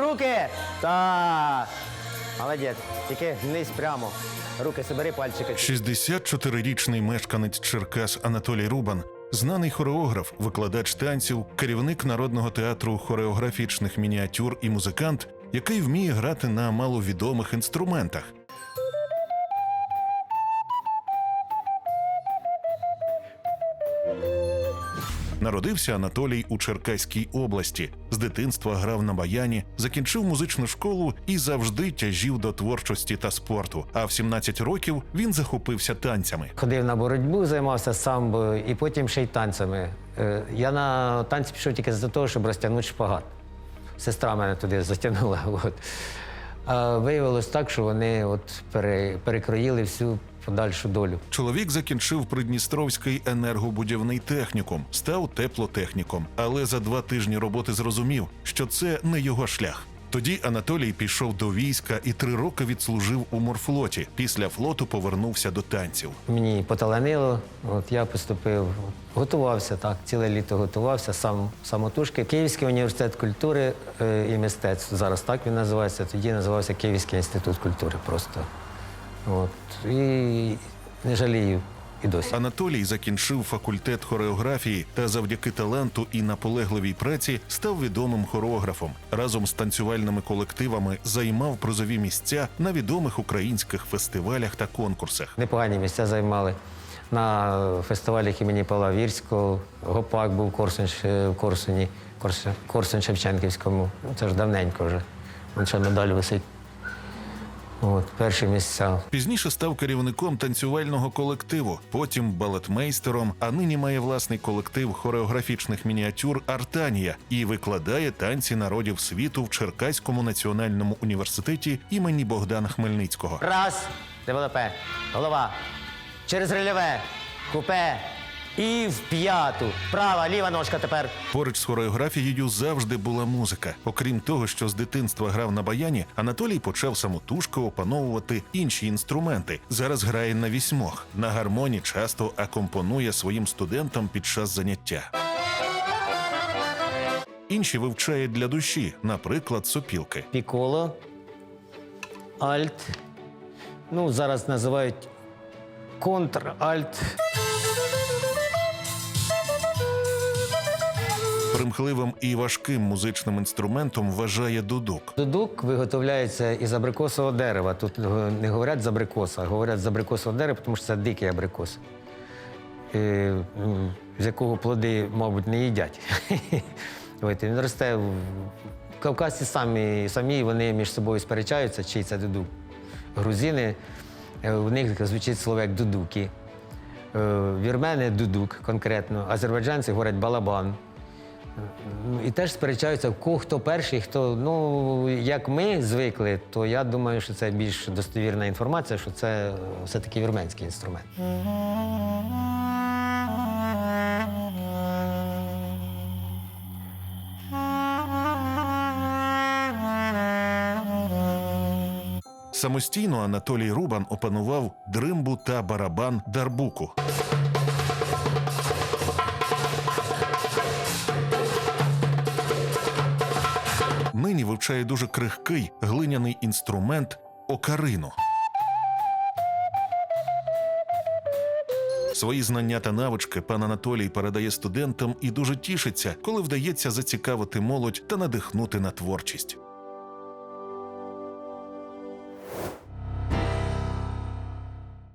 Руки! Так. Молодець. Тільки вниз прямо. Руки собери, пальчики. 64-річний мешканець Черкас Анатолій Рубан, знаний хореограф, викладач танців, керівник народного театру хореографічних мініатюр і музикант, який вміє грати на маловідомих інструментах. Народився Анатолій у Черкаській області. З дитинства грав на баяні, закінчив музичну школу і завжди тяжів до творчості та спорту. А в 17 років він захопився танцями. Ходив на боротьбу, займався самбою і потім ще й танцями. Е, Я на танці пішов тільки за того, щоб розтягнути шпагат. Сестра мене туди затягнула. От. А виявилось так, що вони от пере, перекроїли всю подальшу долю. Чоловік закінчив Придністровський енергобудівний технікум, став теплотехніком, але за два тижні роботи зрозумів, що це не його шлях. Тоді Анатолій пішов до війська і три роки відслужив у морфлоті. Після флоту повернувся до танців. Мені поталанило, от я поступив, готувався так, ціле літо готувався, сам самотужки. Київський університет культури е, і мистецтв. Зараз так він називається. Тоді називався Київський інститут культури просто. От. І не жалію і досі. Анатолій закінчив факультет хореографії та завдяки таланту і наполегливій праці став відомим хореографом. Разом з танцювальними колективами займав призові місця на відомих українських фестивалях та конкурсах. Непогані місця займали. На фестивалях імені Павла Вірського, Гопак був Корсунь, ще в Корсуні, Корсунь Шевченківському. Це ж давненько вже. Вон ще медаль висить. От, перші місця. Пізніше став керівником танцювального колективу, потім балетмейстером, а нині має власний колектив хореографічних мініатюр Артанія і викладає танці народів світу в Черкаському національному університеті імені Богдана Хмельницького. Раз, девелопе, голова. Через рельєве, купе і в п'яту. Права, ліва ножка тепер. Поруч з хореографією завжди була музика. Окрім того, що з дитинства грав на баяні, Анатолій почав самотужки опановувати інші інструменти. Зараз грає на вісьмох. На гармоні часто акомпонує своїм студентам під час заняття. Інші вивчає для душі, наприклад, сопілки. Піколо, альт. Ну, зараз називають контр-альт. Примхливим і важким музичним інструментом вважає дудук. Дудук виготовляється із абрикосового дерева. Тут не говорять з абрикоса, а говорять з абрикосового дерева, тому що це дикий абрикос, е, з якого плоди, мабуть, не їдять. Він росте в Кавказці самі, самі вони між собою сперечаються, чий це дудук. Грузини, е, в них звучить слово як дудуки. Е, Вірмени дудук конкретно, азербайджанці говорять балабан. Ну, І теж сперечаються, хто перший, хто. Ну, як ми звикли, то я думаю, що це більш достовірна інформація, що це е, все-таки вірменський інструмент. Самостійно Анатолій Рубан опанував дримбу та барабан дарбуку. Вивчає дуже крихкий глиняний інструмент окарину. Свої знання та навички пан Анатолій передає студентам і дуже тішиться, коли вдається зацікавити молодь та надихнути на творчість.